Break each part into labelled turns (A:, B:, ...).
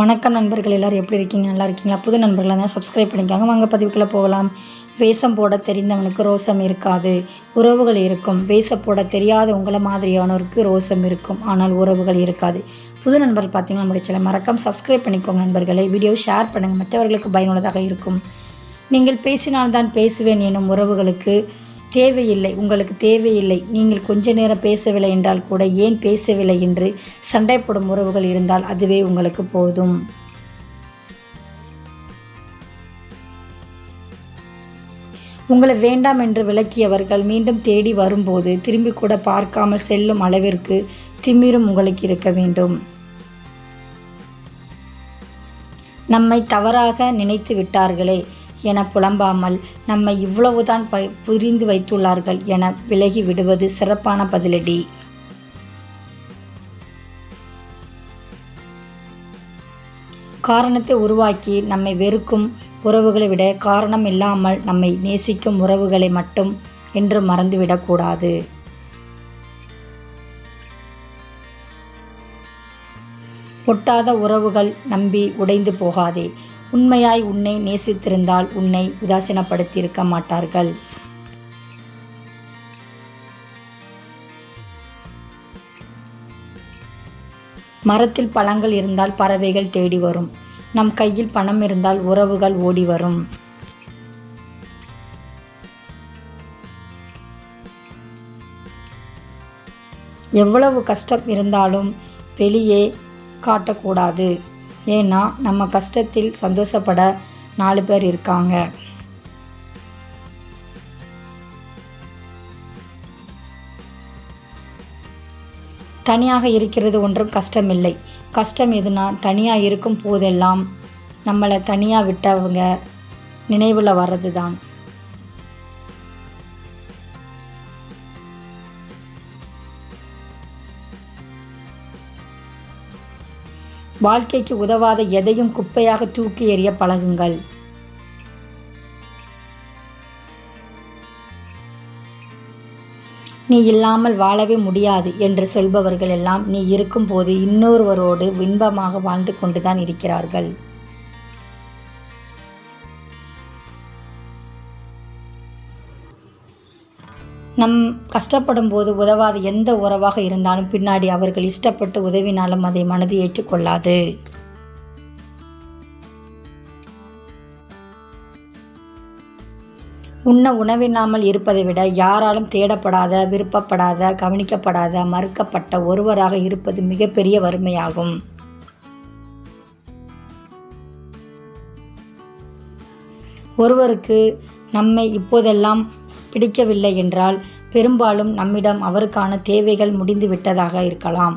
A: வணக்கம் நண்பர்கள் எல்லோரும் எப்படி இருக்கீங்க நல்லா இருக்கீங்களா புது நண்பர்களாக தான் சப்ஸ்கிரைப் பண்ணிக்காங்க வாங்க பதிவுக்குள்ளே போகலாம் வேஷம் போட தெரிந்தவனுக்கு ரோசம் இருக்காது உறவுகள் இருக்கும் வேஷம் போட தெரியாத உங்களை மாதிரியானவருக்கு ரோசம் இருக்கும் ஆனால் உறவுகள் இருக்காது புது நண்பர் பார்த்தீங்கன்னா முடிச்சல மறக்காம சப்ஸ்கிரைப் பண்ணிக்கோங்க நண்பர்களை வீடியோ ஷேர் பண்ணுங்கள் மற்றவர்களுக்கு பயனுள்ளதாக இருக்கும் நீங்கள் பேசினால்தான் பேசுவேன் எனும் உறவுகளுக்கு தேவையில்லை உங்களுக்கு தேவையில்லை நீங்கள் கொஞ்ச நேரம் பேசவில்லை என்றால் கூட ஏன் பேசவில்லை என்று சண்டைப்படும் உறவுகள் இருந்தால் அதுவே உங்களுக்கு போதும் உங்களை வேண்டாம் என்று விளக்கியவர்கள் மீண்டும் தேடி வரும்போது திரும்பி கூட பார்க்காமல் செல்லும் அளவிற்கு திமிரும் உங்களுக்கு இருக்க வேண்டும் நம்மை தவறாக நினைத்து விட்டார்களே என புலம்பாமல் நம்மை இவ்வளவுதான் ப புரிந்து வைத்துள்ளார்கள் என விலகி விடுவது சிறப்பான பதிலடி காரணத்தை உருவாக்கி நம்மை வெறுக்கும் உறவுகளை விட காரணம் இல்லாமல் நம்மை நேசிக்கும் உறவுகளை மட்டும் என்று மறந்துவிடக்கூடாது ஒட்டாத உறவுகள் நம்பி உடைந்து போகாதே உண்மையாய் உன்னை நேசித்திருந்தால் உன்னை உதாசீனப்படுத்தியிருக்க மாட்டார்கள் மரத்தில் பழங்கள் இருந்தால் பறவைகள் தேடி வரும் நம் கையில் பணம் இருந்தால் உறவுகள் ஓடி வரும் எவ்வளவு கஷ்டம் இருந்தாலும் வெளியே காட்டக்கூடாது ஏன்னா நம்ம கஷ்டத்தில் சந்தோஷப்பட நாலு பேர் இருக்காங்க தனியாக இருக்கிறது ஒன்றும் கஷ்டமில்லை கஷ்டம் எதுனா தனியாக இருக்கும் போதெல்லாம் நம்மளை தனியாக விட்டவங்க நினைவில் வர்றது தான் வாழ்க்கைக்கு உதவாத எதையும் குப்பையாக தூக்கி எறிய பழகுங்கள் நீ இல்லாமல் வாழவே முடியாது என்று சொல்பவர்கள் எல்லாம் நீ இருக்கும்போது இன்னொருவரோடு இன்பமாக வாழ்ந்து கொண்டுதான் இருக்கிறார்கள் நம் கஷ்டப்படும் போது உதவாத எந்த உறவாக இருந்தாலும் பின்னாடி அவர்கள் இஷ்டப்பட்டு உதவினாலும் அதை மனது ஏற்றுக்கொள்ளாது உண்ண உணவில்லாமல் இருப்பதை விட யாராலும் தேடப்படாத விருப்பப்படாத கவனிக்கப்படாத மறுக்கப்பட்ட ஒருவராக இருப்பது மிகப்பெரிய வறுமையாகும் ஒருவருக்கு நம்மை இப்போதெல்லாம் பிடிக்கவில்லை என்றால் பெரும்பாலும் நம்மிடம் அவருக்கான தேவைகள் முடிந்துவிட்டதாக இருக்கலாம்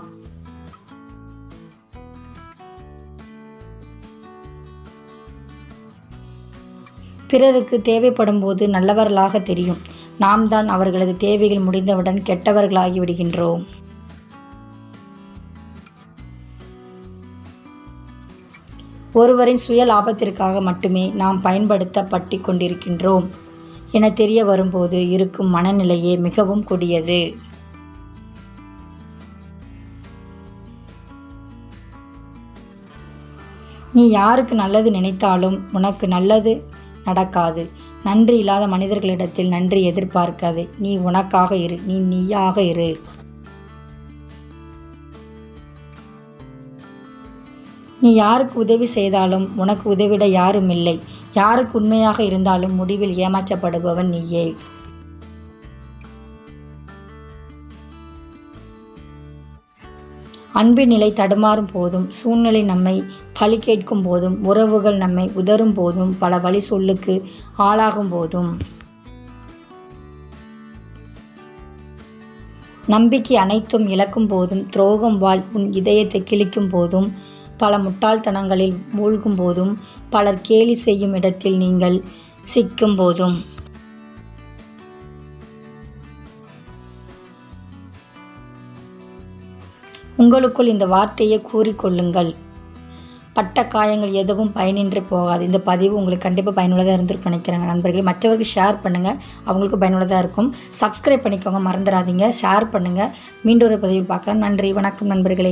A: பிறருக்கு தேவைப்படும் போது நல்லவர்களாக தெரியும் நாம் தான் அவர்களது தேவைகள் முடிந்தவுடன் கெட்டவர்களாகி விடுகின்றோம் ஒருவரின் சுய லாபத்திற்காக மட்டுமே நாம் பயன்படுத்தப்பட்டு கொண்டிருக்கின்றோம் என தெரிய வரும்போது இருக்கும் மனநிலையே மிகவும் கொடியது நீ யாருக்கு நல்லது நினைத்தாலும் உனக்கு நல்லது நடக்காது நன்றி இல்லாத மனிதர்களிடத்தில் நன்றி எதிர்பார்க்காது நீ உனக்காக இரு நீ நீயாக இரு நீ யாருக்கு உதவி செய்தாலும் உனக்கு உதவிட யாரும் இல்லை யாருக்கு உண்மையாக இருந்தாலும் முடிவில் ஏமாற்றப்படுபவன் நீயே அன்பின் நிலை தடுமாறும் போதும் சூழ்நிலை நம்மை பழி கேட்கும் போதும் உறவுகள் நம்மை உதரும் போதும் பல வழி சொல்லுக்கு ஆளாகும் போதும் நம்பிக்கை அனைத்தும் இழக்கும் போதும் துரோகம் வாழ் உன் இதயத்தை கிழிக்கும் போதும் பல முட்டாள்தனங்களில் மூழ்கும் போதும் பலர் கேலி செய்யும் இடத்தில் நீங்கள் சிக்கும் போதும் உங்களுக்குள் இந்த வார்த்தையை கூறிக்கொள்ளுங்கள் பட்ட காயங்கள் எதுவும் பயனின்றி போகாது இந்த பதிவு உங்களுக்கு கண்டிப்பாக பயனுள்ளதாக இருந்திருக்கும் நினைக்கிறேங்க நண்பர்களே மற்றவர்களுக்கு ஷேர் பண்ணுங்கள் அவங்களுக்கு பயனுள்ளதாக இருக்கும் சப்ஸ்கிரைப் பண்ணிக்கோங்க மறந்துடாதீங்க ஷேர் பண்ணுங்கள் மீண்டும் ஒரு பதிவு பார்க்கலாம் நன்றி வணக்கம் நண்பர்களே